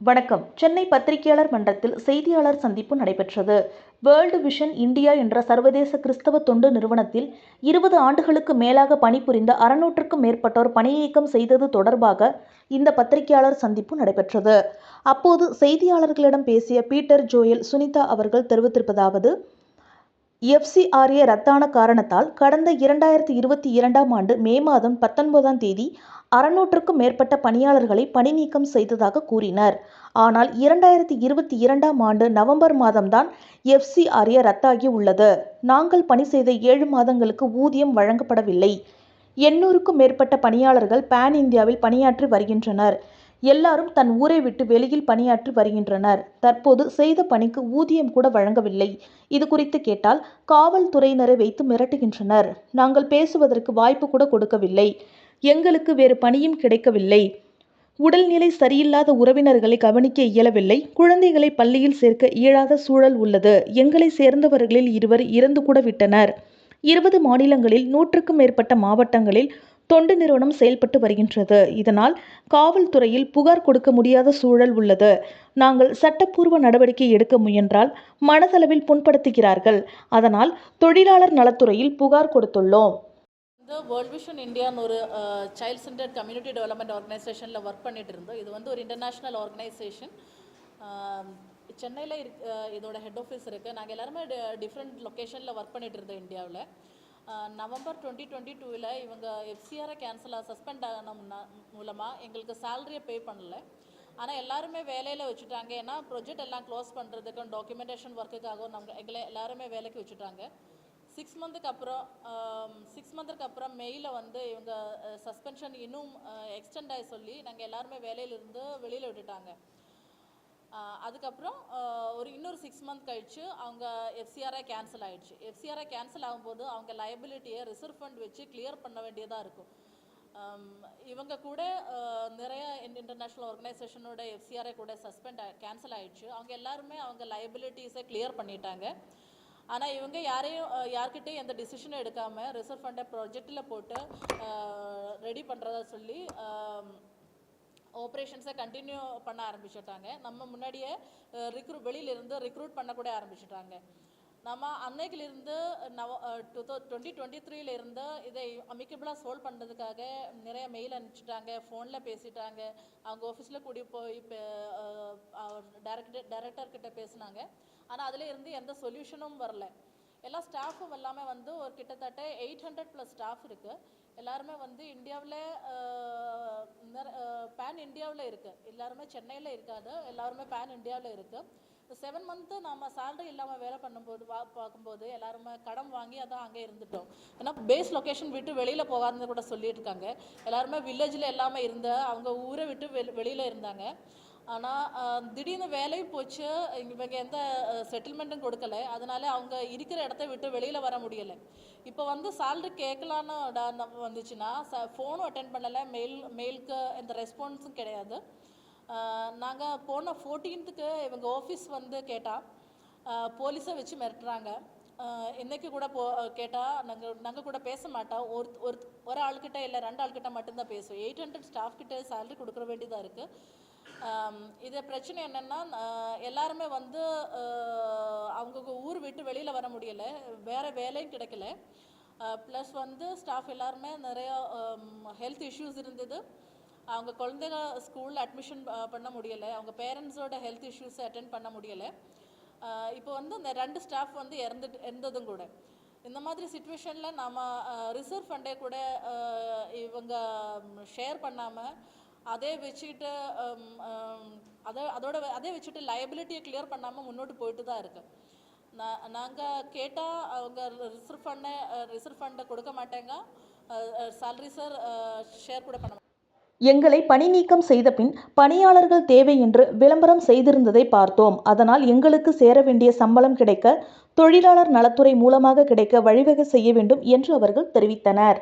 வணக்கம். சென்னை பத்திரிகையாளர் மன்றத்தில் செய்தியாளர் சந்திப்பு நடைபெற்றது. வேர்ல்டு விஷன் இந்தியா என்ற சர்வதேச கிறிஸ்தவ தொண்டு நிறுவனத்தில் இருபது ஆண்டுகளுக்கு மேலாக பணிபுரிந்த அறுநூற்றுக்கும் மேற்பட்டோர் பணிநீக்கம் செய்தது தொடர்பாக இந்த பத்திரிகையாளர் சந்திப்பு நடைபெற்றது. அப்போது செய்தியாளர்களிடம் பேசிய பீட்டர் ஜோயல் சுனிதா அவர்கள் தெரிவித்திருப்பதாவது எஃப்சிஆர்ஏ ரத்தான காரணத்தால் கடந்த இரண்டாயிரத்தி இருபத்தி இரண்டாம் ஆண்டு மே மாதம் பத்தொன்பதாம் தேதி அறுநூற்றுக்கும் மேற்பட்ட பணியாளர்களை பணிநீக்கம் செய்ததாக கூறினர். ஆனால் இரண்டாயிரத்தி இருபத்தி இரண்டாம் ஆண்டு நவம்பர் மாதம்தான் எஃப்சிஆர்ஏ ரத்தாகி உள்ளது. நாங்கள் பணி செய்த ஏழு மாதங்களுக்கு ஊதியம் வழங்கப்படவில்லை. எண்ணூறுக்கும் மேற்பட்ட பணியாளர்கள் பேன் இந்தியாவில் பணியாற்றி வருகின்றனர். எல்லாரும் தன் ஊரை விட்டு வெளியில் பணியாற்றி வருகின்றனர். தற்போது செய்த பணிக்கு ஊதியம் கூட வழங்கவில்லை. இது குறித்து கேட்டால் காவல்துறையினரை வைத்து மிரட்டுகின்றனர். நாங்கள் பேசுவதற்கு வாய்ப்பு கூட கொடுக்கவில்லை. எங்களுக்கு வேறு பணியும் கிடைக்கவில்லை. உடல்நிலை சரியில்லாத உறவினர்களை கவனிக்க இயலவில்லை. குழந்தைகளை பள்ளியில் சேர்க்க இயலாத சூழல் உள்ளது. எங்களை சேர்ந்தவர்களில் இருவர் இறந்து கூட விட்டனர். இருபது மாநிலங்களில் நூற்றுக்கும் மேற்பட்ட மாவட்டங்களில் தொண்டு நிறுவனம் செயல்பட்டு வருகின்றது. இதனால் காவல்துறையில் புகார் கொடுக்க முடியாத சூழல் உள்ளது. நாங்கள் சட்டப்பூர்வ நடவடிக்கை எடுக்க முயன்றால் மனதளவில் புண்படுத்துகிறார்கள். அதனால் தொழிலாளர் நலத்துறையில் புகார் கொடுத்துள்ளோம். வந்து வேர்ல்ட் விஷன் இந்தியான்னு ஒரு சைல்ட் சென்டர்ட் கம்யூனிட்டி டெவலப்மெண்ட் ஆர்கனைசேஷனில் ஒர்க் பண்ணிட்டு இருந்தோம். இது வந்து ஒரு இன்டர்நேஷ்னல் ஆர்கனைசேஷன் சென்னையில் இருக் இதோட ஹெட் ஆஃபீஸ் இருக்குது நாங்கள் எல்லாருமே டிஃப்ரெண்ட் லொக்கேஷனில் ஒர்க் பண்ணிட்டு இருந்தோம் இந்தியாவில். நவம்பர் டுவெண்ட்டி டுவெண்ட்டி டூவில் இவங்க எஃப்சிஆரை கேன்சலாக சஸ்பெண்ட் ஆன மூலமாக எங்களுக்கு சேலரியை பே பண்ணல. ஆனால் எல்லாருமே வேலையில் வச்சுட்டாங்க. ஏன்னா ப்ரொஜெக்ட் எல்லாம் க்ளோஸ் பண்ணுறதுக்கும் டாக்குமெண்டேஷன் ஒர்க்குக்காகவும் நம்ம எங்களை எல்லாருமே வேலைக்கு வச்சுட்டாங்க. சிக்ஸ் மந்த்துக்கு அப்புறம் சிக்ஸ் மந்த்துக்கு அப்புறம் மெயில வந்து இவங்க சஸ்பென்ஷன் இன்னும் எக்ஸ்டெண்ட் ஆகி சொல்லி நாங்கள் எல்லாருமே வேலையிலிருந்து வெளியில் விட்டுட்டாங்க. அதுக்கப்புறம் ஒரு இன்னொரு சிக்ஸ் மந்த் கழிச்சு அவங்க எஃப்சிஆர்ஐ கேன்சல் ஆகிடுச்சு எஃப்சிஆர்ஐ கேன்சல் ஆகும்போது அவங்க லயபிலிட்டியை ரிசர்வ் ஃபண்ட் வச்சு கிளியர் பண்ண வேண்டியதாக இருக்கும். இவங்க கூட நிறைய இன்டர்நேஷ்னல் ஆர்கனைசேஷனோட எஃப்சிஆரை கூட சஸ்பெண்ட் கேன்சல் ஆகிடுச்சு அவங்க எல்லாருமே அவங்க லயபிலிட்டிஸை கிளியர் பண்ணிட்டாங்க. ஆனால் இவங்க யாரையும் யார்கிட்டையும் எந்த டிசிஷனும் எடுக்காமல் ரிசர்வ் ஃபண்டை ப்ராஜெக்டில் போட்டு ரெடி பண்ணுறதா சொல்லி ஆப்ரேஷன்ஸை கண்டினியூ பண்ண ஆரம்பிச்சிட்டாங்க. நம்ம முன்னாடியே ரிக்ரூ வெளியிலிருந்து ரிக்ரூட் பண்ணக்கூட ஆரம்பிச்சிட்டாங்க. நம்ம அன்னைக்கிலிருந்து Nov two thou twenty twenty த்ரீலேருந்து இதை அமிக்கபிளாக சோல்வ் பண்ணுறதுக்காக நிறைய மெயில் அனுப்பிச்சிட்டாங்க ஃபோனில் பேசிட்டாங்க. அவங்க ஆஃபீஸில் கூடி போய் டேரக்டர் டைரக்டர் கிட்ட பேசினாங்க. ஆனால் அதில் இருந்து எந்த சொல்யூஷனும் வரல. எல்லா ஸ்டாஃபும் எல்லாமே வந்து ஒரு கிட்டத்தட்ட எயிட் ஹண்ட்ரட் ப்ளஸ் ஸ்டாஃப் இருக்குது எல்லாருமே வந்து இந்தியாவில் பேன் இந்தியாவில் இருக்குது எல்லாருமே சென்னையில் இருக்காது. எல்லாருமே பேன் இந்தியாவில் இருக்குது செவன் மந்த்து நம்ம சேலரி இல்லாமல் வேலை பண்ணும்போது வா பார்க்கும்போது எல்லாருமே கடன் வாங்கி அதான் அங்கே இருந்துட்டோம். ஏன்னா பேஸ் லொக்கேஷன் விட்டு வெளியில் போகாதுன்னு கூட சொல்லிட்டு இருக்காங்க எல்லாருமே வில்லேஜில் எல்லாமே இருந்த அவங்க ஊரை விட்டு வெளி வெளியில் இருந்தாங்க. ஆனால் திடீர்னு வேலையும் போச்சு. இவங்க எந்த செட்டில்மெண்ட்டும் கொடுக்கல. அதனால அவங்க இருக்கிற இடத்த விட்டு வெளியில் வர முடியலை. இப்போ வந்து சேல்ரி கேட்கலான்னு டா- நம்ம வந்துச்சுன்னா ஃபோனும் அட்டென்ட் பண்ணலை. மெயில் மெயிலுக்கு எந்த ரெஸ்பான்ஸும் கிடையாது. நாங்கள் போன ஃபோர்டீன்த்துக்கு இவங்க ஆஃபீஸ் வந்து கேட்டால் போலீஸை வச்சு மிரட்டுறாங்க. ஆஹ் இன்னைக்கு கூட போ கேட்டால் நாங்கள் நாங்கள் கூட பேச மாட்டோம். ஒரு ஒரு ஒரு ஆள்கிட்ட இல்லை ரெண்டு ஆள்கிட்ட மட்டும்தான் பேசுவோம். எயிட் ஹண்ட்ரட் ஸ்டாஃப் கிட்ட சேலரி கொடுக்குற வேண்டியதாக இருக்குது இது பிரச்சனை என்னென்னா எல்லாருமே வந்து அவங்க ஊர் விட்டு வெளியில் வர முடியலை. வேறு வேலையும் கிடைக்கல. ப்ளஸ் வந்து ஸ்டாஃப் எல்லாருமே நிறைய ஹெல்த் இஷ்யூஸ் இருந்தது. அவங்க குழந்தைங்க ஸ்கூலில் அட்மிஷன் பண்ண முடியலை. அவங்க பேரண்ட்ஸோட ஹெல்த் இஷ்யூஸை அட்டென்ட் பண்ண முடியலை. இப்போ வந்து இந்த ரெண்டு ஸ்டாஃப் வந்து இறந்துட்டு இறந்ததும் கூட. இந்த மாதிரி சுச்சுவேஷனில் நம்ம ரிசர்வ் ஃபண்டே கூட இவங்க ஷேர் பண்ணாமல் அதே வச்சுட்டு அதை அதோட அதே வச்சுட்டு லயபிலிட்டியை கிளியர் பண்ணாமல் முன்னோட்டு போயிட்டு தான் இருக்கு. நான் நாங்கள் கேட்டால் அவங்க ரிசர்வ் ஃபண்டை ரிசர்வ் ஃபண்டை கொடுக்க மாட்டேங்க. சேலரி சார் ஷேர் கூட பண்ண எங்களை பணி நீக்கம் செய்த பின் பணியாளர்கள் தேவை என்று விளம்பரம் செய்திருந்ததை பார்த்தோம். அதனால் எங்களுக்கு சேர வேண்டிய சம்பளம் கிடைக்க தொழிலாளர் நலத்துறை மூலமாக கிடைக்க வழிவகை செய்ய வேண்டும் என்று அவர்கள் தெரிவித்தனர்.